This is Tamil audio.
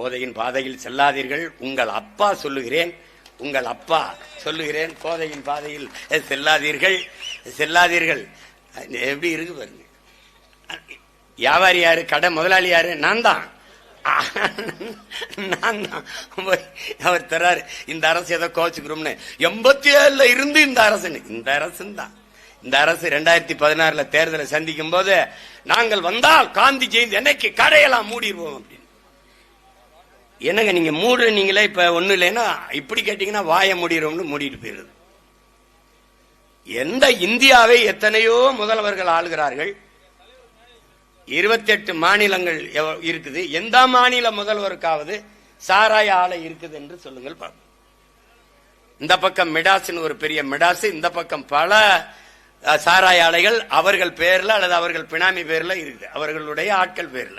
போதையின் பாதையில் செல்லாதீர்கள். உங்கள் அப்பா சொல்லுகிறேன். உங்கள் அப்பா சொல்லுகிறேன். போதையின் பாதையில் செல்லாதீர்கள். செல்லாதீர்கள். எப்படி இருக்கு பாருங்க. வியாபாரி யாரு கடை முதலாளி யாரு நான் தான். நான் தான். அவர் தர்றாரு இந்த அரசு ஏதோ கோச்சுக்கிறோம்னு எண்பத்தி ஏழுல இருந்து இந்த அரசுன்னு. இந்த அரசு தான். இந்த அரசு ரெண்டாயிரத்தி பதினாறுல தேர்தலை சந்திக்கும் போது நாங்கள் வந்தால் காந்தி ஜெயந்தி என்னைக்கு கடையெல்லாம் மூடிடுவோம் அப்படின்னு. என்னங்க நீங்க மூடுறீங்களே இப்ப ஒண்ணு இல்லைன்னா இப்படி கேட்டீங்கன்னா வாய முடிகிறோம்னு மூடிட்டு போயிருது எந்த இந்தியாவை எத்தனையோ முதல்வர்கள் ஆளுகிறார்கள். இருபத்தி எட்டு மாநிலங்கள் இருக்குது. எந்த மாநில முதல்வருக்காவது சாராய ஆலை இருக்குது என்று சொல்லுங்கள் பார்ப்போம் இந்த பக்கம் மிடாஸ்னு ஒரு பெரிய மிடாஸ் இந்த பக்கம் பல சாராய ஆலைகள் அவர்கள் பேர்ல அல்லது அவர்கள் பினாமி பேர்ல இருக்குது. அவர்களுடைய ஆட்கள் பேர்ல.